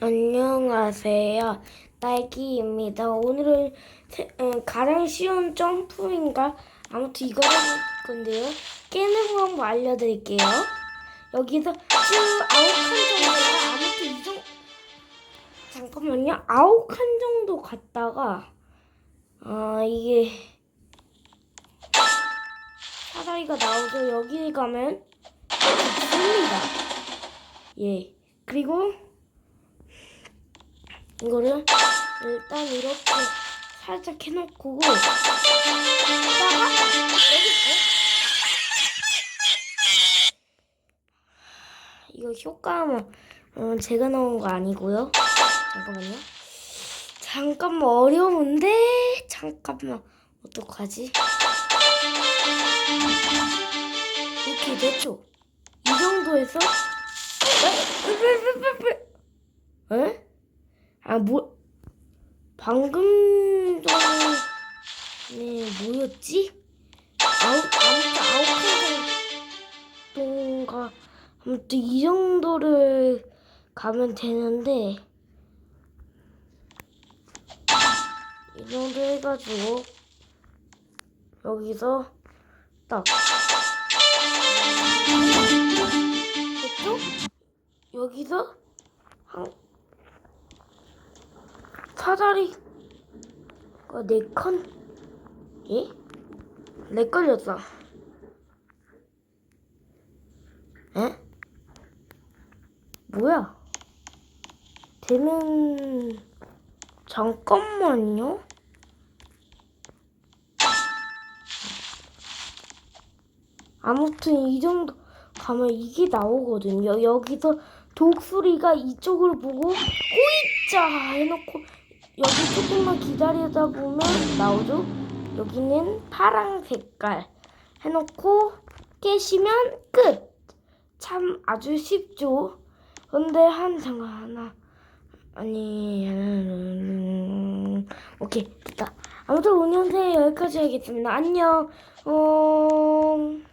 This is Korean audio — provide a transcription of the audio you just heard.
안녕하세요. 딸기입니다. 오늘은 세- 어, 가장 쉬운 점프인가? 아무튼 이거 해볼 건데요. 깨는 방법 알려드릴게요. 여기서 쭉 아홉 칸 정도가 아무튼 이 정도 잠깐만요. 아홉 칸 정도 갔다가 아 이게 사다리가 나오죠. 여기 가면 죽습니다. 예. 그리고 이거를 일단 이렇게 살짝 해놓고? 이거 효과음은 어, 제가 넣은 거 아니고요. 잠깐만요. 잠깐만 어려운데 잠깐만 어떡하지? 이렇게 됐죠? 이 정도에서 에? 에? 아, 뭐, 방금 전에 뭐였지? 아홉 칸 정도가, 아무튼 이 정도를 가면 되는데, 이 정도 해가지고, 여기서 딱. 됐죠? 여기서 한 사다리가 네 칸? 예? 렉 걸렸어. 에? 뭐야? 되는 잠깐만요. 아무튼 이 정도 가면 이게 나오거든요. 여기서 독수리가 이쪽을 보고 호이자 해놓고 여기 조금만 기다리다 보면 나오죠. 여기는 파랑 색깔 해놓고 깨시면 끝. 참 아주 쉽죠. 근데 한 잠깐 하나 아니 음, 오케이 됐다. 아무튼 오늘 영상 여기까지 하겠습니다. 안녕. 어...